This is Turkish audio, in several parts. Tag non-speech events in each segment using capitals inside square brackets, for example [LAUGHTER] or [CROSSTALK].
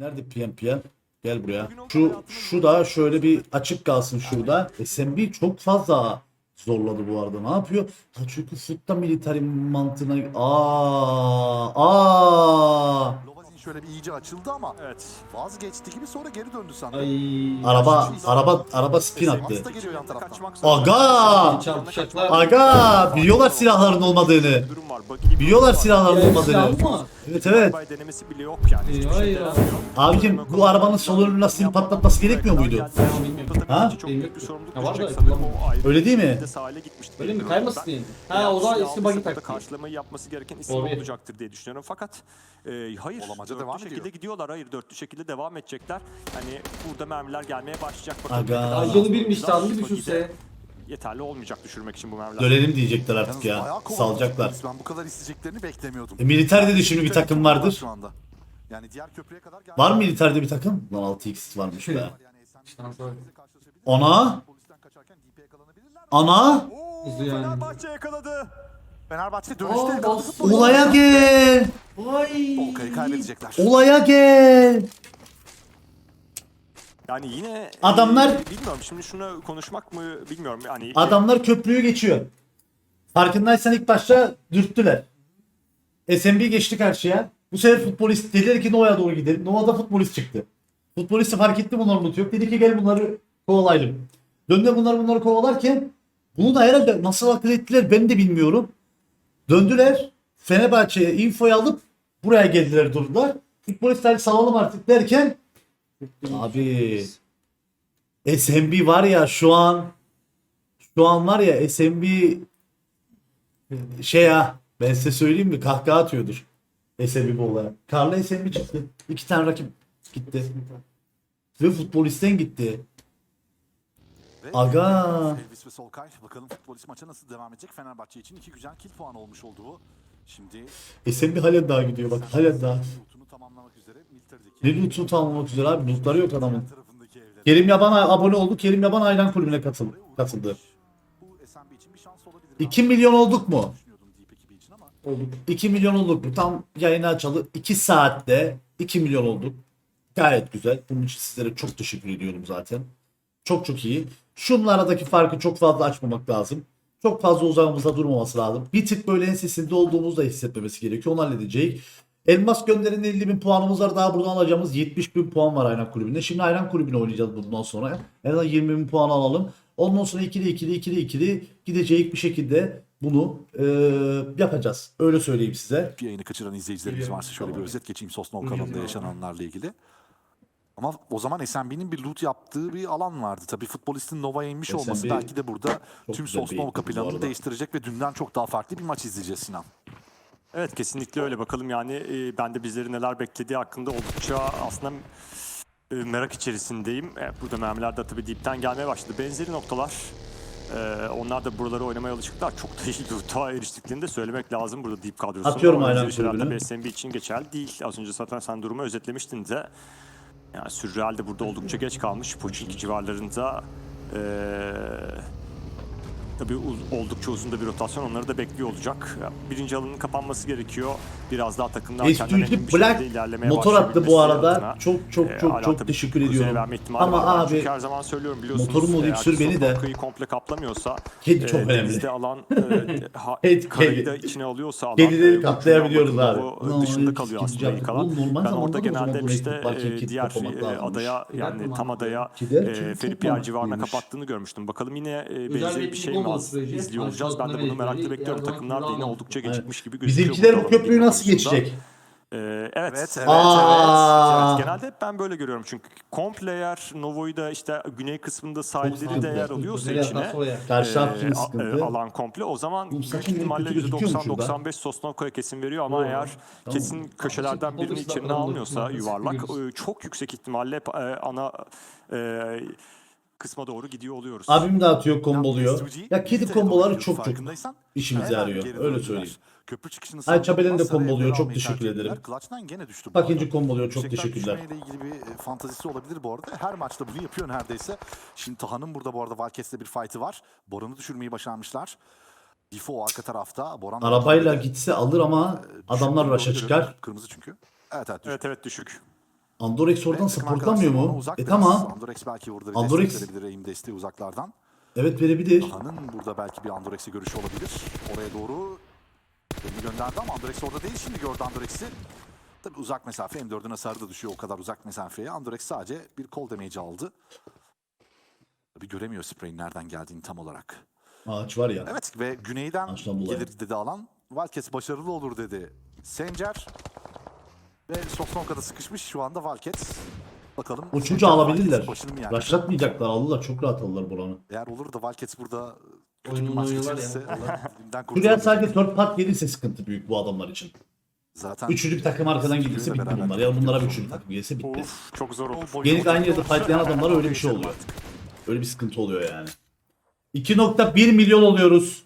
Nerede PM PM? Gel buraya. Şu şu da şöyle bir açık kalsın şurada. SMB çok fazla zorladı bu arada. Ne yapıyor? Ha çünkü futta military mantığına aa aa şöyle bir iyice açıldı ama Evet. vazgeçti gibi sonra geri döndü sandım. Ay. araba araba araba spin attı. Aslı da geliyor yan taraftan. Kaçmak Aga! Aga biliyorlar silahların olmadığını. Durum var. Buggy gibi Biliyorlar silahların olmadığını. Evet evet. Arabaya denemesi bile yok yani. Hiçbir şey hayır. denemiyor. Abicim bu arabanın sol önünün lastiğini patlatması gerekmiyor muydu? Ha? Çok büyük bir sorumluluk Ya var da düşecek sanırım kullanmıyor. o ayrı Öyle değil mi? bir de sahile gitmişti. Öyle mi? Kaymasın diye. Ha o zaman eski burada taktiği. Karşılamayı yapması gereken isim Olabilir. olacaktır diye düşünüyorum. Fakat e, hayır. Olamaca dörtlü devam şekilde ediyor. gidiyorlar. Hayır dörtlü şekilde devam edecekler. Hani burada mermiler gelmeye başlayacak. Bakalım Aga. ne kadar Ay hızlı canı birmiş olacaklar. tanrı bir düşürse. Yeterli olmayacak düşürmek için bu mermiler. Dönelim diyecekler artık Yalnız ya. bayağı Salacaklar. Ben bu kadar isteyeceklerini beklemiyordum. E, militer de şimdi bir takım vardır. Şu anda. Yani diğer köprüye kadar geldi. Var mı militerde bir takım? Lan 6x varmış be. Yani Esen Şans var. karşılaşabilir. Ana. Polisten kaçarken DP yakalanabilirler. Ana. Oo, Hızlı yani. Fenerbahçe yakaladı. Fenerbahçe dönüşte futbolu. Olaya gel. Vay. Volka'yı kaybedecekler. Olaya gel. Yani yine Adamlar- e, bilmiyorum şimdi şunu konuşmak mı bilmiyorum yani Adamlar köprüyü geçiyor. Farkındaysan ilk başta dürttüler. SMB geçti karşıya. Bu sefer futbolist dediler ki Nova'ya doğru gidelim. Nova'da futbolist çıktı. Futbolist de fark etti bunların notu yok. Dedi ki gel bunları kovalayalım. Döndü bunlar bunları kovalarken bunu da herhalde nasıl akıl ettiler ben de bilmiyorum. Döndüler. Fenerbahçe'ye infoyu alıp buraya geldiler durdular. Futbolistler salalım artık derken Abi SMB var ya şu an şu an var ya SMB şey ya ben size söyleyeyim mi kahkaha atıyordur SMB bu olaya. Karla SMB çıktı. İki tane rakip gitti. Ve futbolisten gitti. Aga. Elvis ve Solkay bakalım futbolist maça nasıl devam edecek? Fenerbahçe için iki güzel kill puanı olmuş oldu bu. Şimdi SMB halen daha gidiyor bak halen daha. lootunu tamamlamak üzere Ne loot'unu tamamlamak üzere abi lootları yok adamın. tarafındaki evlere. Kerim Yaban abone oldu. Kerim Yaban Aylan kulübüne katıldı. katıldı. Bu SMB için bir şans olabilir. 2 milyon olduk mu? Düşünüyordum Deep ekibi için ama Olduk. 2 milyon olduk mu? Tam yayını açalı 2 saatte 2 milyon olduk. Gayet güzel. Bunun için sizlere çok teşekkür ediyorum zaten. Çok çok iyi. Şunun aradaki farkı çok fazla açmamak lazım. Çok fazla uzağımızda durmaması lazım. Bir tık böyle ensesinde olduğumuzda hissetmemesi gerekiyor. Onu halledecek. Elmas gönderin 50 bin puanımız var. Daha buradan alacağımız 70 bin puan var Ayran Kulübü'nde. Şimdi Ayran Kulübü'ne oynayacağız bundan sonra. En azından 20 bin puan alalım. Ondan sonra ikili ikili ikili ikili gidecek bir şekilde bunu eee, yapacağız. Öyle söyleyeyim size. bir yayını kaçıran izleyicilerimiz varsa şöyle bir özet geçeyim Sosnov kanalında yaşananlarla ilgili. Ama o zaman SMB'nin bir loot yaptığı bir alan vardı. Tabii futbolistin Nova'ya inmiş SMB olması belki de burada tüm Sosnovka planını değiştirecek ve dünden çok daha farklı bir maç izleyeceğiz Sinan. Evet kesinlikle öyle bakalım yani e, ben de bizleri neler beklediği hakkında oldukça aslında e, merak içerisindeyim. E, burada mermiler de tabii dipten gelmeye başladı. Benzeri noktalar e, onlar da buraları oynamaya alışıklar. Çok da iyi loot'a eriştiklerini de söylemek lazım burada deep kadrosunda. Atıyorum aynen kulübünü. SMB için geçerli değil. Az önce zaten sen durumu özetlemiştin de. Yani Sürreal de burada oldukça geç kalmış. Poçinki civarlarında e, Tabii uz- oldukça uzun da bir rotasyon onları da bekliyor olacak. Birinci alanın kapanması gerekiyor. Biraz daha S200 bir Black şekilde ilerlemeye motor attı bu arada. adına, Çok çok e, çok hala çok teşekkür ediyorum. Ama var. Abi çünkü her zaman söylüyorum biliyorsunuz. motorum eğer iksir beni de. Sofoka'yı komple kaplamıyorsa Kedi çok e, önemli. alan e, [LAUGHS] ha, Kedi- karayı da içine alıyorsa alan Kedileri e, katlayabiliyoruz abi. o dışında kalıyor aslında ilk alan. Ben orada genelde işte e, diğer e, adaya yani tam adaya e, tutmamak civarına kapattığını görmüştüm. Bakalım yine e, benzer bir şey mi olma az- süreci, izliyor olacağız. Ben de bunu merakla bekliyorum. yer Takımlar da yine oldukça Evet. gecikmiş gibi gözüküyor. Bizimkiler bu köprüyü nasıl geçecek? Ee, evet. Evet, evet, Aa. evet. Genelde hep ben böyle görüyorum çünkü komple eğer Novo'yu da işte güney kısmında sahilleri de eğer alıyorsa içine atarsa oraya. Karşı e, a- sıkıntı. e, alan komple o zaman büyük benim ihtimalle kötü gözüküyor mu şurada? %90-95 Sosnovka'ya kesin veriyor ama Doğru. eğer Tamam. kesin köşelerden birini içine almıyorsa yuvarlak e, çok yüksek ihtimalle e, ana e, kısma doğru gidiyor oluyoruz. Abim de atıyor komboluyor. Ya kedi komboları çok çok işimize yarıyor. Öyle söyleyeyim. Köprü çıkışını Ay Çabel'in de komboluyor, çok teşekkür ederim. Clutch'tan gene düştü ikinci komboluyor. Çok teşekkürler. düşmeyle ilgili bir e, fantazisi olabilir bu arada. Her maçta bunu yapıyor neredeyse. Şimdi Taha'nın burada bu arada Valkes'le bir fight'ı var. Boran'ı düşürmeyi başarmışlar. Difo arka tarafta. Boran Arabayla gitse alır ama e, adamlar raşa çıkar. Kırmızı çünkü. Evet evet düştü. Evet evet düşük. Andorex oradan ona mu? E tamam. Andorex belki burada bir Andorex- destek verebilir aim desteği uzaklardan. Evet verebilir. Han'ın burada belki bir Andorex'e görüşü olabilir. Oraya doğru elini gönderdi ama Andorex orada değil. Şimdi gördü Andorex'i. Tabii uzak mesafe M4'ün hasarı da düşüyor o kadar uzak mesafeye. Andorex sadece bir kol damage aldı. Tabii göremiyor spray'in nereden geldiğini tam olarak. Ağaç var ya. Evet ve güneyden gelir dedi alan. Valkes başarılı olur dedi. Sencer ve Sosnonka'da sıkışmış şu anda Valkes. Bakalım. Çocuğu alabilirler. Başını mı yerler? Başlatmayacaklar aldılar. Çok rahat aldılar buranı. Eğer olur da Valkes burada kötü bir Oyununu maç oynuyorlar geçirirse ya. [LAUGHS] dilimden Şuraya sadece third part gelirse sıkıntı büyük bu adamlar için. Zaten Üçüncü bir takım arkadan gelirse bitti beraber bunlar. Ya bunlara bir üçüncü takım gelirse bitti. Of çok zor olur. Gelip aynı yerde fightlayan adamlara öyle bir şey oluyor. Öyle bir sıkıntı oluyor yani. 2.1 milyon oluyoruz.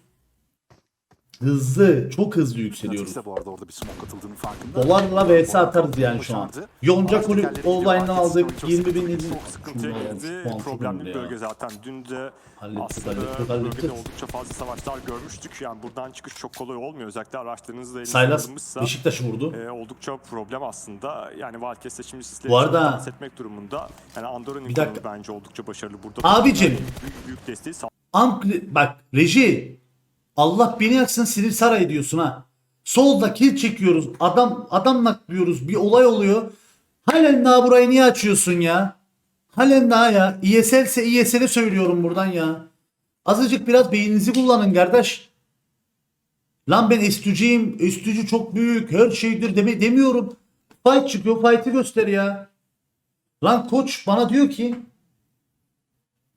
Hızlı, çok hızlı yükseliyoruz. Bu arada orada bir smoke farkında. Dolarla vs atarız yani şu an. Yonca kulüp online'dan aldık. oyunu çok 20 bin izin. Çok sıkıntıya girdi. Problemli bir bölge zaten. Dün de aslında bölgede oldukça fazla savaşlar görmüştük. Yani buradan çıkış çok kolay olmuyor. Özellikle araçlarınızla elinizde Saylas Beşiktaş'ı vurdu. e, oldukça problem aslında. Yani Valkes sizleri Bu arada- dans etmek durumunda. Yani Andorra'nın Bir dakika. konumu bence oldukça başarılı burada. Abicim. Büyük, büyük desteği Ampli, bak reji. Allah beni yaksın sinir saray diyorsun ha. Solda kill çekiyoruz. Adam adam naklıyoruz. Bir olay oluyor. Halen daha burayı niye açıyorsun ya? Halen daha ya. ESL ise ESL'e söylüyorum buradan ya. Azıcık biraz beyninizi kullanın kardeş. Lan ben estücüyüm. Estücü çok büyük. Her şeydir deme demiyorum. Fight çıkıyor. Fight'ı göster ya. Lan koç bana diyor ki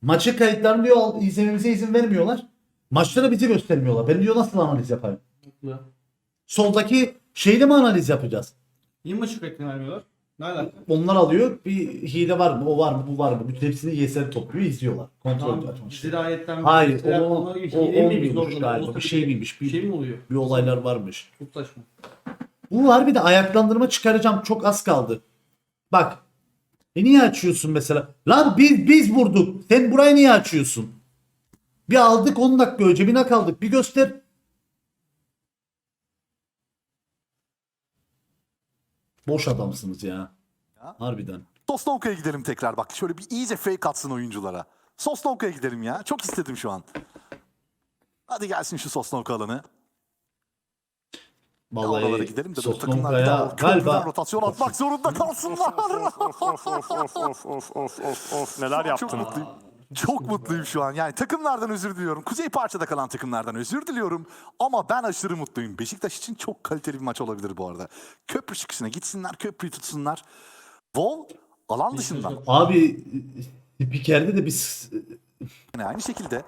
Maçı kayıtlarını diyor izlememize izin vermiyorlar. Maçları bizi göstermiyorlar. Ben diyor nasıl analiz yapayım? Haklı. Soldaki şeyle mi analiz yapacağız? Niye maçı vermiyorlar? Ne alaka? Onlar alıyor. Bir hile var mı? O var mı? Bu var mı? Bütün hepsini YSL topluyor. izliyorlar. Kontrol Tamam. ediyor. maçları. Zirayetten Hayır. O, Ziraat o, o biz olmuyormuş galiba. Bir şey miymiş? Bir Bir, şey mi oluyor? bir olaylar varmış. Çok saçma. Bu harbi de ayaklandırma çıkaracağım. Çok az kaldı. Bak. E niye açıyorsun mesela? Lan biz biz vurduk. Sen burayı niye açıyorsun? Bir aldık 10 dakika önce bir kaldık. Bir göster. Boş adamsınız ya. Ya. Harbiden. Sosnonka'ya gidelim tekrar bak. Şöyle bir iyice fake atsın oyunculara. Sosnonka'ya gidelim ya. Çok istedim şu an. Hadi gelsin şu Sosnonka alanı. Oralara Vallahi gidelim de böyle takımlar bir daha galiba rotasyon atmak zorunda kalsınlar. of of of of of of of of of neler yaptın? Çok mutluyum şu an. Yani takımlardan özür diliyorum. Kuzey parçada kalan takımlardan özür diliyorum. Ama ben aşırı mutluyum. Beşiktaş için çok kaliteli bir maç olabilir bu arada. Köprü çıkışına gitsinler, köprüyü tutsunlar. Vol alan dışında. abi spikerde de biz Yine aynı şekilde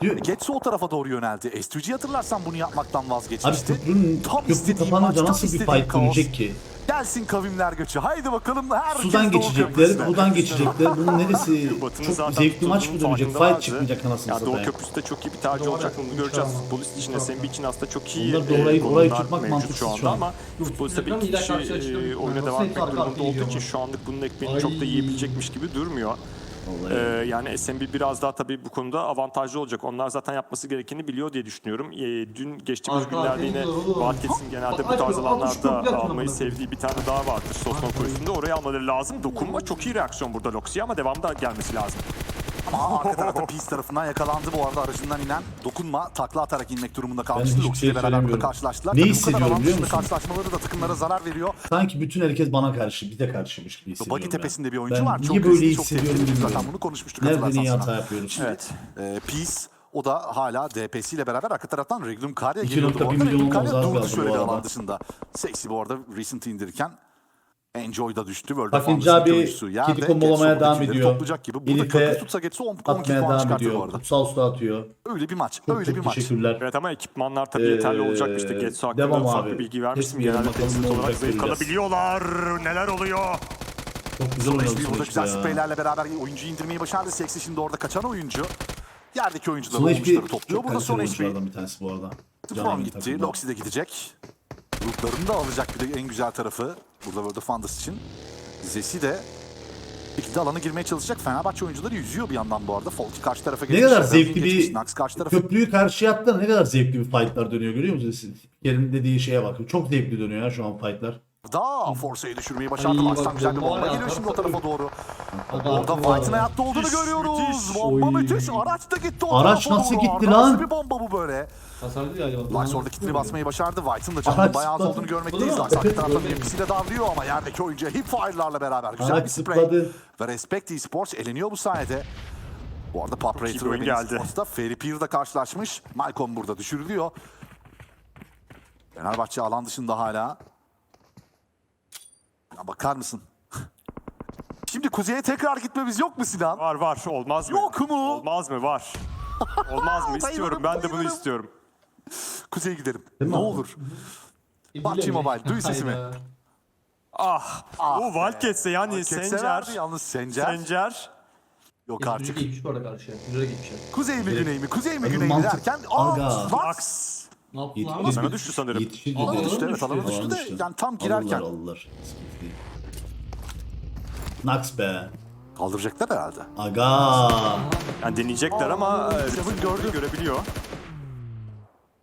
diyor, Getso o tarafa doğru yöneldi. S2G hatırlarsan bunu yapmaktan abi vazgeçmişti. köprünün Tam köprü istediğim kapanınca maç, tam nasıl bir fight dönecek ki? Gelsin kavimler göçü. Haydi bakalım herkes Sudan Doğu geçecekler, buradan geçecekler. Bunun neresi? [LAUGHS] Çok zevkli maç mı dönecek? Fight çıkmayacak anasını Ya Doğu satayım. Köprüsü de çok iyi bir tercih olacak bunu göreceğiz. Futbolist için, İnşallah. SMB için aslında çok iyi e, orayı- konumlar orayı tutmak mantıksız şu anda ama futbolist tabii çıkıyor. e, oyuna Yani devam etmek durumunda olduğu için şu anlık bunun ekmeğini çok da yiyebilecekmiş gibi durmuyor. Ee, yani SMB biraz daha tabii bu konuda avantajlı olacak. Onlar zaten yapması gerekeni biliyor diye düşünüyorum. Ee, dün geçtiğimiz Arka günlerde yine. Valkes'in genelde bu tarz alanlarda almayı sevdiği bir tane daha vardır. Sosnon konusunda oraya almaları lazım. Dokunma çok iyi reaksiyon burada Loxi'ye ama devamda gelmesi lazım. Ama arka tarafta Peace tarafından yakalandı bu arada aracından inen. Dokunma takla atarak inmek durumunda kalmıştı. Loxi şey ile beraber burada karşılaştılar. Ne Tabii hissediyorum biliyor musun? Karşılaşmaları da takımlara zarar veriyor. Sanki bütün herkes bana karşı, bize karşıymış gibi hissediyorum. Ya. tepesinde bir oyuncu Ben var. Çok niye böyle hissediyorum bilmiyorum. Zaten bunu konuşmuştuk Nerede niye hata yapıyoruz? Evet. Ee, Peace o da hala DPS ile beraber arka taraftan Reglum Karya 2.1 geliyordu. bu arada. milyon Reglum Karya olmaz durdu şöyle bir alan dışında. Sexy bu arada recent indirirken Enjoy da düştü. World of İnce Fantasy'nin abi oyuncusu. Yerde kedi kombolamaya Getso devam ediyor. Toplayacak gibi. Burada Elif'e köprü tutsa Getso 10, 12 Atmaya puan devam çıkartıyor bu ediyor. arada. Kutsal su atıyor. Öyle bir maç. Çok öyle bir çok maç. teşekkürler. Evet ama ekipmanlar tabii yeterli Ee, olacak. İşte Getsu hakkında devam ufak abi. bir bilgi vermiştim. Kesmeyelim, Genelde bakalım ne olarak olacak zayıf göreceğiz. kalabiliyorlar. Neler oluyor? Çok güzel oynadı işte burada Sonuçta güzel ya. spreylerle beraber oyuncuyu indirmeyi başardı. Sexy şimdi orada kaçan oyuncu. Yerdeki oyuncular Son olmuşları HP topluyor. çok Burada son kaliteli HP. oyunculardan bir tanesi bu arada. Canım gitti. takımda. Loxi de gidecek. Gruplarını da alacak bir de en güzel tarafı. Burada World of Fantasy için. Zesi de bir şekilde alana girmeye çalışacak. Fenerbahçe oyuncuları yüzüyor bir yandan bu arada. Folki karşı tarafa Ne geçmiş. kadar zevkli bir Nax karşı tarafa köprüyü karşıya attı ne kadar zevkli bir fightlar dönüyor görüyor musunuz? Yerin dediği şeye bakın. Çok zevkli dönüyor ya şu an fightlar. Da Forsa'yı düşürmeyi başardı. Maçtan güzel bir bomba geliyor şimdi o tarafa doğru. Orada White'ın hayatta olduğunu görüyoruz. müthiş. Bomba müthiş. Araç da gitti o Araç nasıl gitti lan? Nasıl bir bomba bu böyle? Hasarlı galiba. Lux orada kitini basmayı başardı. White'ın da canının bayağı az zıpladı. olduğunu görmekteyiz. Mı? arka taraftan Görmedim. tepkisiyle davranıyor ama yerdeki oyuncuya hip fire'larla beraber güzel bir spray. zıpladı. Ve Respect Esports eleniyor bu sayede. Bu arada Pop iyi bir Raider ve oyun geldi. Sports'ta Ferry Peer'da karşılaşmış. Malcolm burada düşürülüyor. Fenerbahçe alan dışında hala. Ya bakar mısın? [LAUGHS] Şimdi kuzeye tekrar gitmemiz yok mu Sinan? Var var olmaz mı? Yok mu? Olmaz mı? Var. Olmaz mı? [LAUGHS] İstiyorum. Ben de bunu bayılırım. istiyorum. Kuzeye gidelim. Değil mi ne abi? olur. PUBG mi? Mobile, duy [LAUGHS] sesimi. Hayda. Ah. Ah o Wildcats'e yani Ketse Sencer. verdi yalnız Sencer. Sencer. Yok Yüzücü artık. gitmiş bu arada karşıya. Yüzüre gitmişler. Kuzey mi güney mi? Kuzey mi Abi güney mi mantık- derken. Aga. Aa, Lux. Lux. Ne Yetişir. lan? Sana düştü sanırım. Yetişir Alana dedi. düştü, evet, alana düştü. de yani tam girerken. Alırlar alırlar. Sıkıntı değil. Nax be. Kaldıracaklar herhalde. Aga. Yani deneyecekler ama e, Seven gördü. görebiliyor.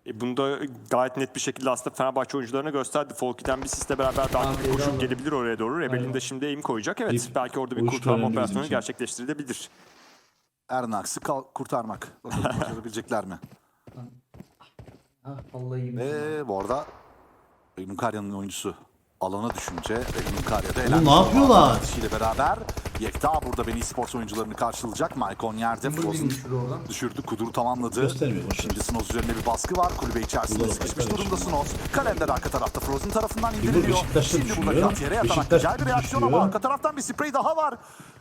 E bunu da gayet net bir şekilde aslında Fenerbahçe oyuncularına gösterdi. Folki'den bir sisle beraber Tamam, bir koşu eyvallah. gelebilir oraya doğru. Rebel'in de şimdi aim koyacak. Evet İlk belki orada bir koşu kurtarma operasyonu gerçekleştirilebilir. Ernaks'ı kal- kurtarmak. Bakalım [LAUGHS] başarabilecekler mi? Ah vallahi iyi. Ve bu arada Nukarya'nın oyuncusu alana düşünce Nukarya da Oğlum elenmiş ne yapıyorlar? kişiyle beraber Yekta burada Beni Sports oyuncularını karşılayacak. Maicon yerde Frozen düşürdü. Kudur'u tamamladı. Şimdi Snoz üzerinde bir baskı var. Kulübe içerisinde sıkışmış durumda. Snoz. Kalender arka tarafta Frozen tarafından indiriliyor. Şimdi burada düşüyor. kat yere yatarak güzel bir reaksiyon ama arka taraftan bir sprey daha var.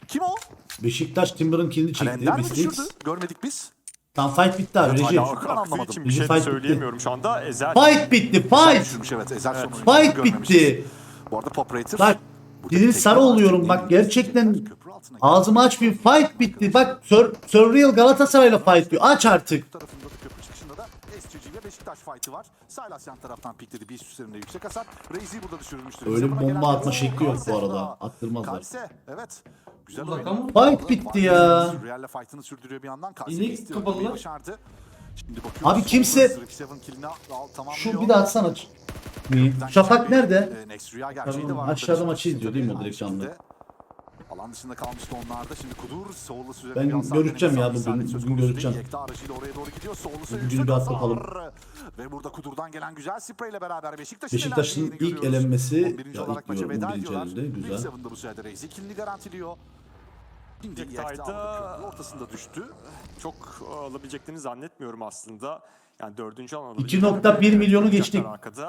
Kim o? Beşiktaş Timber'ın kilini çekti. Kalender mi düşürdü? Görmedik biz. Tam fight bitti abi. Evet, Reji. hala- Ak- aklı anlamadım. için bir Bizim şey de fight söyleyemiyorum şu anda. Ezel Fight bitti. Fight. Düşürmüş evet. Ezel sonu Fight görmemişiz. bitti. Bu arada Pop Rater. Bak burada dilin bir sarı oluyorum bak gerçekten. Köprü altına ağzımı aç bir fight bitti. Bak Sur Surreal Galatasaray'la fight diyor. Aç artık. tarafında da köprü çıkışında da SCG ile Beşiktaş fight'ı var. Silas yan taraftan pikledi. Bir üst üzerinde yüksek hasar. Reizi burada düşürülmüştür. Öyle bir bomba atma şekli yok bu arada. Attırmazlar. Kalse evet. Güzel oyun. Fight bitti ya. Real'le fight'ını sürdürüyor bir yandan. Kalse İnek kapalılar. öldürmeyi başardı. Şimdi bakıyoruz. Abi kimse- Solda Zırh Seven killini al- tamamlıyor. Şu bir daha atsana. Şafak nerede? Ee, Next Rüya gerçeği de Tamam, var. aşağıda maçı izliyor değil mi o direkt canlı? Alan dışında kalmıştı onlar da. Şimdi Kudur Soğulu üzerine Ben göreceğim ya bugün- bugün göreceğim. Yekta aracıyla oraya doğru gidiyor. Soğulu Bugün yüksek bir bakalım. Ve burada Kudur'dan gelen güzel spreyle beraber Beşiktaş'ın, Beşiktaş'ın ilk görüyoruz. elenmesi- 11. ya ilk diyorum, veda 11. ediyorlar. elinde, güzel. Big Seven'da bu sırada Reis ikilini garantiyor. Şimdi Yekta ortasında düştü. çok alabileceklerini zannetmiyorum aslında. Yani dördüncü alan alabilecekler. 2.1 milyonu geçtik.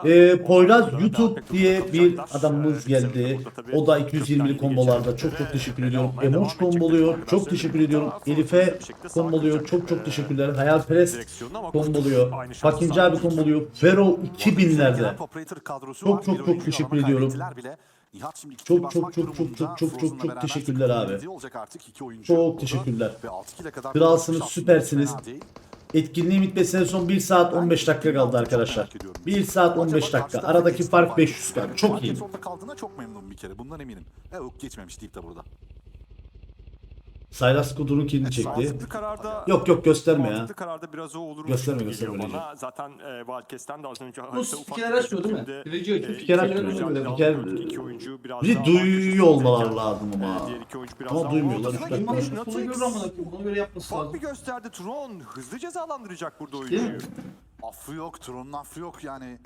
Ee, Poyraz YouTube diye bir kalacaklar. adamımız Ee, geldi. O da kökten 220'li yeni kombolarda. Çok çok teşekkür ve ediyorum. tekrar komboluyor. Çok teşekkür ediyorum. Elif'e komboluyor. Çok çok Ee, teşekkürler. Hayalperest komboluyor. Fakinci abi komboluyor. Fero Gelen 2000'lerde. Operator kadrosu Çok çok çok teşekkür ediyorum. Çok, çok, çok, çok, çok, çok, çok beraber teşekkürler abi. ciddi olacak artık iki oyuncu. Çok teşekkürler. Ve 6 kile kadar Kralsınız, süpersiniz. Etkinliğin bitmesine son 1 saat 15 dakika kaldı arkadaşlar. 1 saat 15 dakika. Aradaki fark 500 kaldı. Çok iyi. Çok memnunum bir kere. Bundan eminim. E yok geçmemiş deyip de burada. Saylas Kudur'un kilini çekti. Mantıklı kararda Yok yok gösterme ya. Mantıklı kararda biraz o olur Gösterme, gösterme, öyle bana. Zaten e, Wildcats'ten de az önce Bu harita spiker bir açmıyor değil mi? Birinci açıyor. e, Spiker iki açmıyor. mücadele Spiker- aldı. İki oyuncu biraz Bir daha duyuyorlar markasız lazım ama. Diğer iki oyuncu biraz Ama daha duymuyorlar, görür amına koyayım. Ona göre yapması Ufak lazım. bir gösterdi Tron. Hızlı cezalandıracak burada Değil mi? oyuncuyu. Affı yok, Tron'un affı yok yani.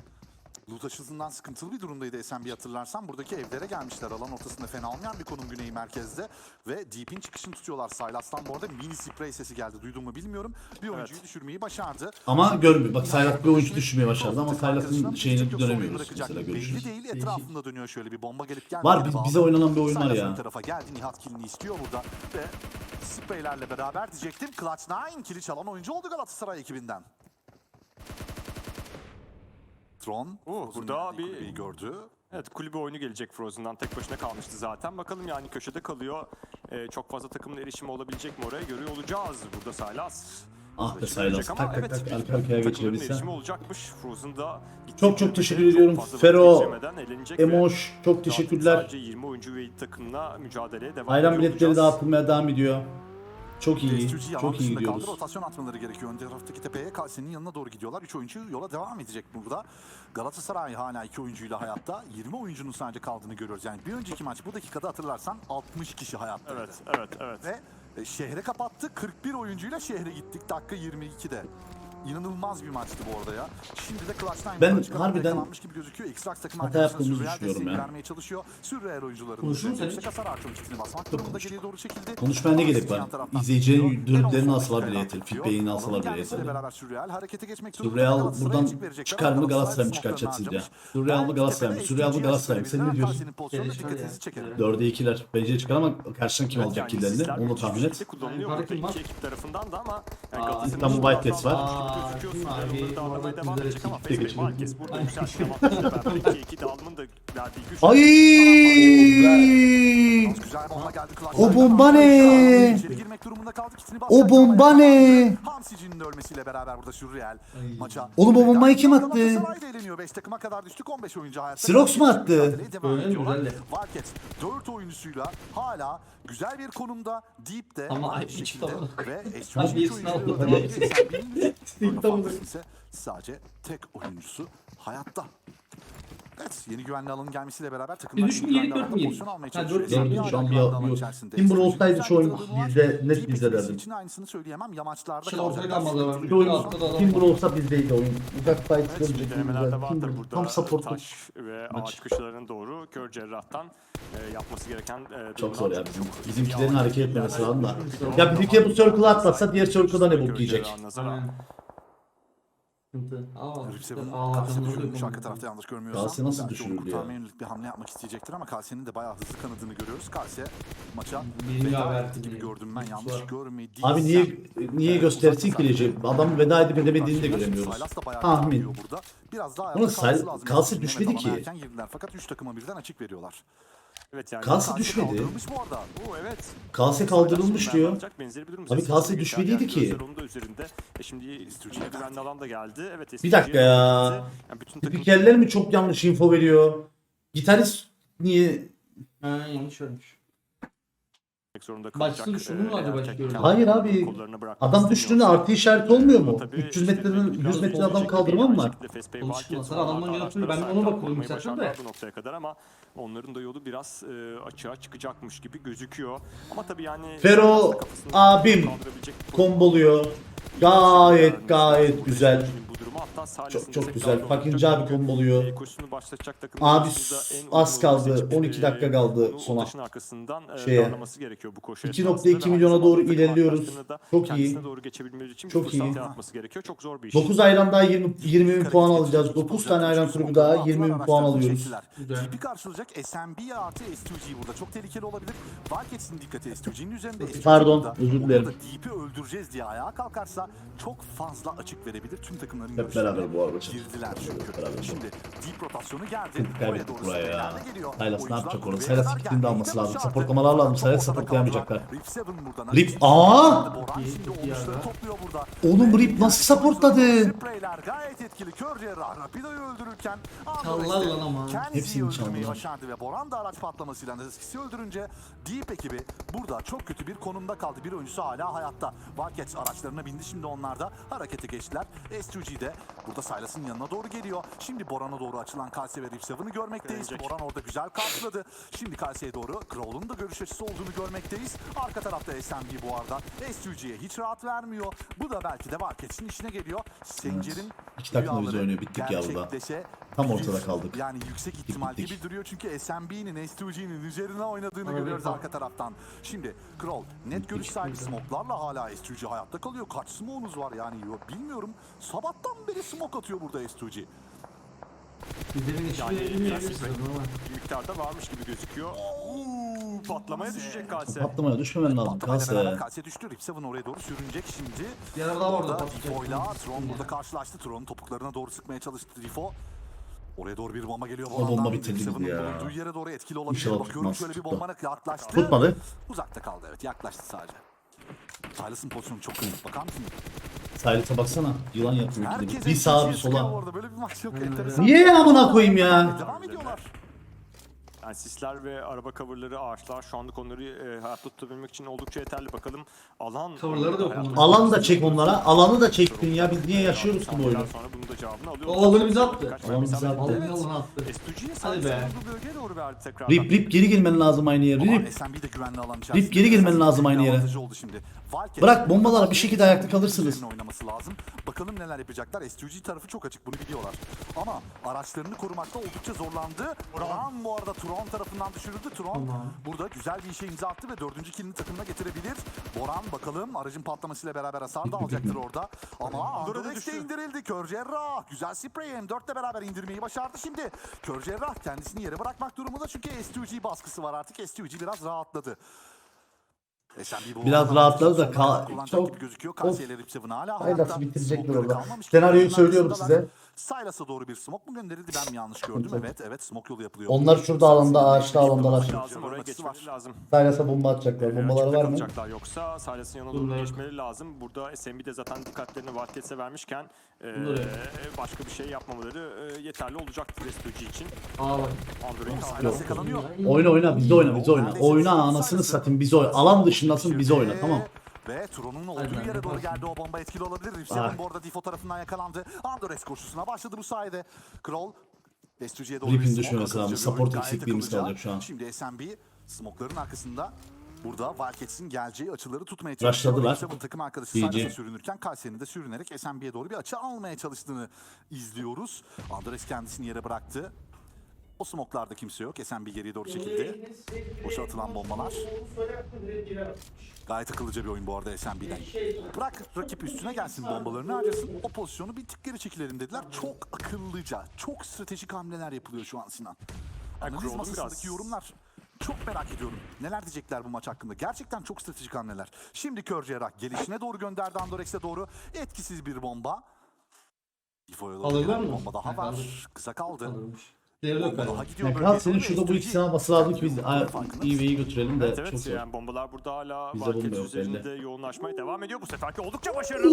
Loot açısından sıkıntılı bir durumdaydı SMB hatırlarsan. Buradaki evlere gelmişler. Alan ortasında fena olmayan bir konum güney merkezde. Ve Deep'in çıkışını tutuyorlar. Silas'tan bu arada mini spray sesi geldi. Duydun mu bilmiyorum. Bir oyuncuyu düşürmeyi başardı. Ama görmüyor. Bak Saylas bir oyuncu düşürmeye başardı ama Saylas'ın şeyini dönemiyoruz mesela Belli görüşürüz. değil. Etrafında dönüyor şöyle bir bomba gelip gelmedi. Var, biz- bize oynanan bir oyun var ya. tarafa geldi. Nihat killini istiyor burada. Ve spraylerle beraber diyecektim. Clutch 9 kili çalan oyuncu oldu Galatasaray ekibinden. Tron Oo, burada bir- gördü. Evet kulübe oyunu gelecek Frozen'dan tek başına kalmıştı zaten. Bakalım yani köşede kalıyor. Ee, çok fazla takımın erişimi olabilecek mi oraya görüyor olacağız. Burada Saylas. Ah be Saylas. Tak tak evet, tak arka arkaya geçirebilse. erişimi olacakmış. Frozen'da Çok çok teşekkür ediyorum. Fero, Emoş çok teşekkürler. Sadece 20 oyuncu ve takımla mücadeleye devam Bayram biletleri dağıtılmaya devam ediyor. Çok iyi. Yalan Çok iyi dışında kaldı. gidiyoruz. Rotasyon atmaları gerekiyor. Ön taraftaki tepeye Kalsi'nin yanına doğru gidiyorlar. 3 oyuncu yola devam edecek burada. Galatasaray hala 2 oyuncuyla hayatta. 20 oyuncunun sadece kaldığını görüyoruz. Yani bir önceki maç bu dakikada hatırlarsan 60 kişi hayatta. Evet, evet, evet. Ve e, şehre kapattı. 41 oyuncuyla şehre gittik dakika 22'de. İnanılmaz bir maçtı bu arada ya. Şimdi de Clutch Time Ben harbiden gibi gözüküyor. X-Rax takım hata yaptığımızı Sürreal düşünüyorum ya. vermeye çalışıyor. Sürreal oyuncuların Konuşur musun yüksek hiç? hasar artırım kitini basmak durumunda geriye doğru çekildi. Konuşmaya ne gerek var? Feedback'ini alsalar Alanın bile gelmesiyle yeter. beraber Sürreal buradan çıkar mı Galatasaray mı Galatasaray çıkar chat sizce? Surreal mı Galatasaray mı? Surreal mı Galatasaray mı? Sen ne diyorsun? 4'e 2'ler. Bence çıkar ama karşıdan kim alacak killerini? Onu tahmin et. ekip tarafından da ama yani Aa, Galatasaray'ın İstanbul daha var. Sağlam gözüküyor. Aa, Surreal abi, burada dağılamaya devam edecek ama Facebook. Wildcats burada güzel avantajla beraber 2-2 dağılımın da verdiği güç. Ay! Güzel bomba geldi. O bomba ne? İçeri girmek durumunda kaldı. Kitini O bomba ne? Hamsici'nin de ölmesiyle beraber burada Sürreal maça. Oğlum o bombayı kim attı? Galatasaray da eleniyor. 5 takıma kadar düştük. 15 oyuncu hayatta. Sirox mu attı? Mücadeleye devam Öyle mi? ediyorlar. Güzel de. Wildcats 4 oyuncusuyla hala güzel bir konumda. Deep'te Ama aynı tamam. ve Hadi S3 3 birisini oyuncuyla aldı. devam Hadi. ediyor. Sen bilmiyorsun. İlk tamam. Fazlası ise sadece tek oyuncusu hayatta. Evet, yeni güvenli alanın gelmesiyle beraber takımlar üç mü yedik, dört alanda mü pozisyon almaya Ha, çalışıyor. dört hala Şu an bir- içerisinde. Timber olsaydı şu oyun bizde, net bizde derdim. için aynısını söyleyemem. Yamaçlarda ortada kalmadı. Sıkıntı Bir yok. oyun altta da adam Timber var. olsa bizdeydi oyun. Uzak fight Evet, görecek şimdi denemelerde bizde. vardır Timber burada. tam support. Taş ve maç. ağaç köşelerine doğru kör cerrahtan e, yapması gereken e, Çok zor ya bizim. Bizimkilerin hareket etmemesi lazım da. Ya bizimki bu circle'ı atlatsa diğer circle'da ne nazara. Aynen. Sıkıntı. Aa, Rip Seven aa, Kalsi canım düşürülmüş yok. arka tarafta yanlış görmüyorsam. Kalsi nasıl Belki onu düşürüldü kurtarmaya yönelik bir hamle yapmak isteyecektir ama Kalsi'nin de bayağı hızlı kanadını görüyoruz. Kalsi maça veda haber etti gibi gördüm ben yanlış Var. görmediysem. Abi niye niye göstersin ki Recep? Adam veda edip edemediğini de göremiyoruz. Silas da bayağı Tahmin. Burada. Biraz daha Ulan ayakta kalması lazım. Kalsi düşmedi ki. alana erken girdiler fakat 3 takıma birden açık veriyorlar. Evet yani. Kalsi Kalsi düşmedi. kaldırılmış bu arada. Bu evet. Kalse kaldırılmış diyor. Abi geçer. düşmediydi ki. E şimdi Estuji'ye güvenli alan da geldi. Evet, Bir dakika ya. Yani bütün takım Spikerler mi çok yanlış info veriyor? Gitarist niye? Ha, yanlış vermiş. Gitmek zorunda kalacak. düştü mü Ee, acaba görmedim. Hayır abi. Adam düştüğünde artı işareti olmuyor mu? Tabii 300 işte metreden biraz 100 metreden bol adam kaldırmam var. olsa adamdan türlü ben ona bakıyorum başardılar de. bu noktaya kadar ama onların da yolu biraz e, açığa çıkacakmış gibi gözüküyor. Ama tabii yani Fero abim Komboluyor. Gayet gayet güzel. Bu durumu hatta Çok çok güzel. Fakinci abi komboluyor. Koşusunu başlatacak takım Abi az kaldı. seçip, 12 e, dakika kaldı sona. e, Şeye. darlaması gerekiyor bu koşu 2.2 esnasında ve milyona doğru ilerliyoruz. Çok iyi. kendisine doğru geçebilmeleri için Çok iyi. yaratması gerekiyor. Çok zor bir iş. 9 ayran daha 20 20 bin puan alacağız. 9 tane ayran kulübü daha 20 bin puan alıyoruz. Güzel. GP karşılayacak SMB artı S2G burada çok tehlikeli olabilir. Wildcats'in dikkati S2G'nin üzerinde. S2G Pardon, özür dilerim. burada Deep'i öldüreceğiz diye ayağa kalkarsa çok fazla açık verebilir. Tüm takımların Hep beraber bu arada. Girdiler çünkü. beraber. Şimdi Deep rotasyonu geldi. Kaybettik doğru buraya ya. Saylas ne yapacak Saylas kadar fikrini de alması lazım. Supportlamalar lazım. Ortada supportlayamayacaklar. Rip Seven buradan Rip- açık. Aa! Boran İyi, şimdi çok iyi oyuncuları ya. topluyor burada. Oğlum Rip nasıl supportladı? Gayet etkili. Kör cerrah Rapido'yu öldürürken Çallar lan ama. Hepsini çaldılar. başardı ve Boran da araç patlamasıyla Neskisi öldürünce Deep ekibi burada çok kötü bir konumda kaldı. Bir oyuncusu hala hayatta. Wildcats araçlarına bindi şimdi onlar da harekete geçtiler. S2G de burada Silas'ın yanına doğru geliyor. Şimdi Boran'a doğru açılan Kalse ve Rip Seven'ı görmekteyiz. Gelecek. Boran orada güzel karşıladı. Şimdi Kalse'ye doğru Crowl'un da görüş açısı olduğunu görmekteyiz. Arka tarafta SMB bu arada. S2G'ye hiç rahat vermiyor. Bu da belki de Wildcats'in işine geliyor. Sencer'in İki takım da biz rüyaları oynuyor. Bittik ya gerçekleşe Tam ortada kaldık. Yani yüksek ihtimal gibi duruyor çünkü SMB'nin S2G'nin üzerine oynadığını Abi, görüyoruz arka taraftan. Şimdi Kroll net görüş sahibi smoke'larla hala S2G hayatta kalıyor. Kaç smoke'unuz var yani Yo, bilmiyorum. Sabahtan beri smoke atıyor burada S2G. Bizlerin işi Yani miktarda varmış gibi gözüküyor. Uuu, patlamaya düşecek Kalse. Patlamaya düşmemen lazım. Patlamayla beraber Kalse. Kalse düştü. Rip Seven oraya doğru sürünecek şimdi. Bir ara daha vardı, Orada patlayacak. Rifo'yla Tron burada karşılaştı. Tron'un topuklarına doğru sıkmaya çalıştı Rifo. Oraya doğru bir bomba geliyor. O bomba bitirdi ya. bulunduğu yere doğru etkili olabilir. İnşallah Bakıyorum tutmaz, şöyle bir bombana yaklaştı. Tutmadı. Uzakta kaldı evet. Yaklaştı sadece. Silas'ın pozisyonu çok kritik. Bakar mısın? Silas'a baksana. Yılan yapıyor bir. Sağa bir sola. bu. Niye amına koyayım ya? Devam ediyorlar. Yani sisler ve araba coverları, ağaçlar şu anlık onları e, hayatta tutabilmek için oldukça yeterli. Bakalım alan... Coverları da bunun. Alan da çek onlara. Alanı da çektin ya. Biz niye yaşıyoruz ki bu oyunu? Sonra bunun da cevabını alıyoruz. O alanı bize attı. Alanı bize attı. Vallahi yalan attı. S2G'ye Hadi sadece be. bu bölgeye doğru verdi tekrardan. Rip rip geri girmen lazım aynı yere. Rip. SMB de güvenli alan Rip geri girmen lazım aynı yere. Oldu şimdi. Bırak bombalara bir şekilde ayakta kalırsınız. Oynaması lazım. Bakalım neler yapacaklar. S2G tarafı çok açık bunu biliyorlar. Ama araçlarını korumakta oldukça zorlandı. Turan bu arada Turan tarafından düşürüldü. Tamam. burada güzel bir işe imza attı ve dördüncü kilini takımına getirebilir. Boran bakalım aracın patlamasıyla beraber hasar da alacaktır orada. Ama Androdex de indirildi. Kör Cerrah güzel sprey M4 ile beraber indirmeyi başardı şimdi. Kör Cerrah kendisini yere bırakmak durumunda çünkü S2G baskısı var artık. S2G biraz rahatladı. Biraz rahatladı da kal- çok- of. Hayatta. bitirecekler orada. Senaryoyu söylüyorum size. Silas'a doğru bir smoke mu gönderildi ben mi yanlış gördüm? Evet evet smoke yolu yapılıyor. Onlar şurada alanda, ağaçta alandalar. Lazım oraya geçmeleri lazım. Silas'a bomba atacaklar. Bombaları Rakipte var mı? yoksa Silas'ın yanına doğru geçmeleri lazım. Burada SMB de zaten dikkatlerini Wildcats'e vermişken e, başka bir şey yapmamaları e, yeterli olacaktır S2G için. Aa bak. Android Silas yakalanıyor. Oyna oyna bizde oyna bizde oyna. Oyna anasını satayım bize oyna. Alan dışındasın bize oyna tamam. Ve Tron'un olduğu Aynen, yere doğru geldi o bomba etkili olabilir. Ah. Ripsev'in bu arada Difo tarafından yakalandı. Andres koşusuna başladı bu sayede. Kroll S2G'ye doğru Rip'in düşmemesi lazım. Support eksikliğimiz kalacak şu an. Şimdi SMB smoke'ların arkasında Burada Wildcats'in geleceği açıları tutmaya Rushladılar. Ripsev'in takım arkadaşı. Silas'a sürünürken Kayseri'nin de sürünerek SMB'ye doğru bir açı almaya çalıştığını izliyoruz. Andres kendisini yere bıraktı. O smoke'larda kimse yok. SMB geriye doğru çekildi. Boşa atılan bombalar. Gayet akıllıca bir oyun bu arada SMB'den. Bırak rakip üstüne gelsin bombalarını harcasın. O pozisyonu bir tık geri çekilelim dediler. Çok akıllıca, çok stratejik hamleler yapılıyor şu an Sinan. Analiz masasındaki yorumlar. Çok merak ediyorum. Neler diyecekler bu maç hakkında. Gerçekten çok stratejik hamleler. Şimdi Kör Cerrah gelişine doğru gönderdi Andorex'e doğru. Etkisiz bir bomba. İfo'ya doğru Alırlar bir mı? bomba daha Ha, var. Kısa kaldı. Alırmış. Diğeri yok Bomba daha galiba. gidiyor Ya bölgeye kral senin şurada bu S2G ikisini alması lazım ki biz? EV'yi götürelim de Evet çok zor. yani bombalar burada hala Bizde bomba yok üzerinde belli. yoğunlaşmaya devam ediyor. Bu seferki oldukça başarılı.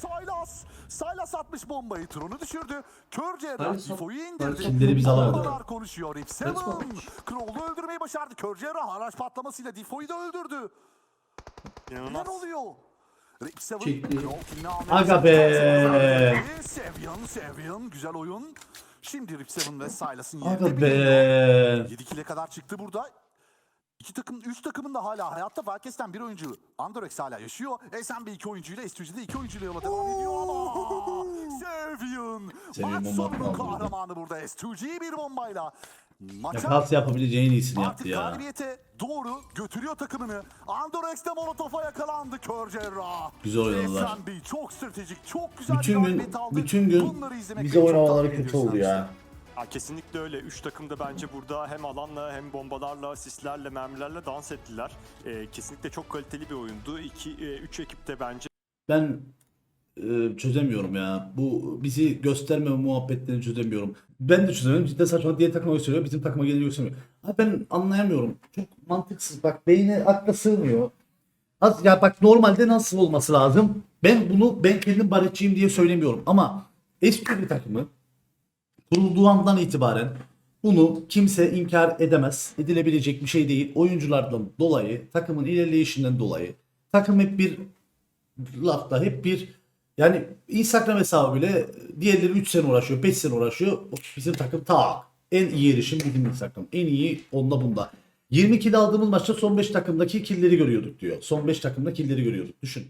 Silas! Silas atmış bombayı. Tron'u düşürdü. Kör Cerrah Silas- Tifo'yu Silas- indirdi. Kimleri biz alamadık. Bombalar konuşuyor. Atmış. Kroll'u öldürmeyi başardı. Kör Cerrah araç patlamasıyla Tifo'yu da öldürdü. Neler İnanılmaz. oluyor? Rip Seven. Çekti. Aga be. Seviyan, Seviyan. Güzel oyun. Şimdi Rip Seven ve Silas'ın Aga yerinde be. biliniyor. 7 kile kadar çıktı burada. İki takım, üç takımın da hala hayatta. Valkes'ten bir oyuncu. Androx hala yaşıyor. SMB iki oyuncuyla, S2G'de iki oyuncuyla yola devam ediyor ama... Seviyan Maç bomba sonunun kahramanı burada. S2G bir bombayla. Maça Kals yapabileceği en iyisini yaptı artık ya. galibiyete doğru götürüyor takımını. Andorex'te Molotov'a yakalandı Kör Cerrah. Güzel oynadılar. Çok stratejik, çok güzel Bütün bir gün bütün gün bize oynamaları kötü oldu ya. Ya kesinlikle öyle. Üç takım da bence burada hem alanla hem bombalarla, sislerle, mermilerle dans ettiler. Ee, kesinlikle çok kaliteli bir oyundu. İki, e, üç ekip de bence Ben e, çözemiyorum ya. Bu bizi göstermeme muhabbetlerini çözemiyorum. Ben de çözemiyorum. Cidden saçma diğer takıma gösteriyor. Bizim takıma geliyor göstermiyor. Abi ben anlayamıyorum. Çok mantıksız. Bak beyne akla sığmıyor. Az, ya bak normalde nasıl olması lazım? Ben bunu ben kendim baretçiyim diye söylemiyorum. Ama bir takımı kurulduğu andan itibaren bunu kimse inkar edemez. Edilebilecek bir şey değil. Oyunculardan dolayı, takımın ilerleyişinden dolayı takım hep bir lafta hep bir yani Instagram hesabı bile diğerleri 3 sene uğraşıyor, 5 sene uğraşıyor. Bizim takım tak. En iyi erişim bizim Instagram. En iyi onda bunda. 20 kill aldığımız maçta son 5 takımdaki killleri görüyorduk diyor. Son 5 takımda killleri görüyorduk. Düşün.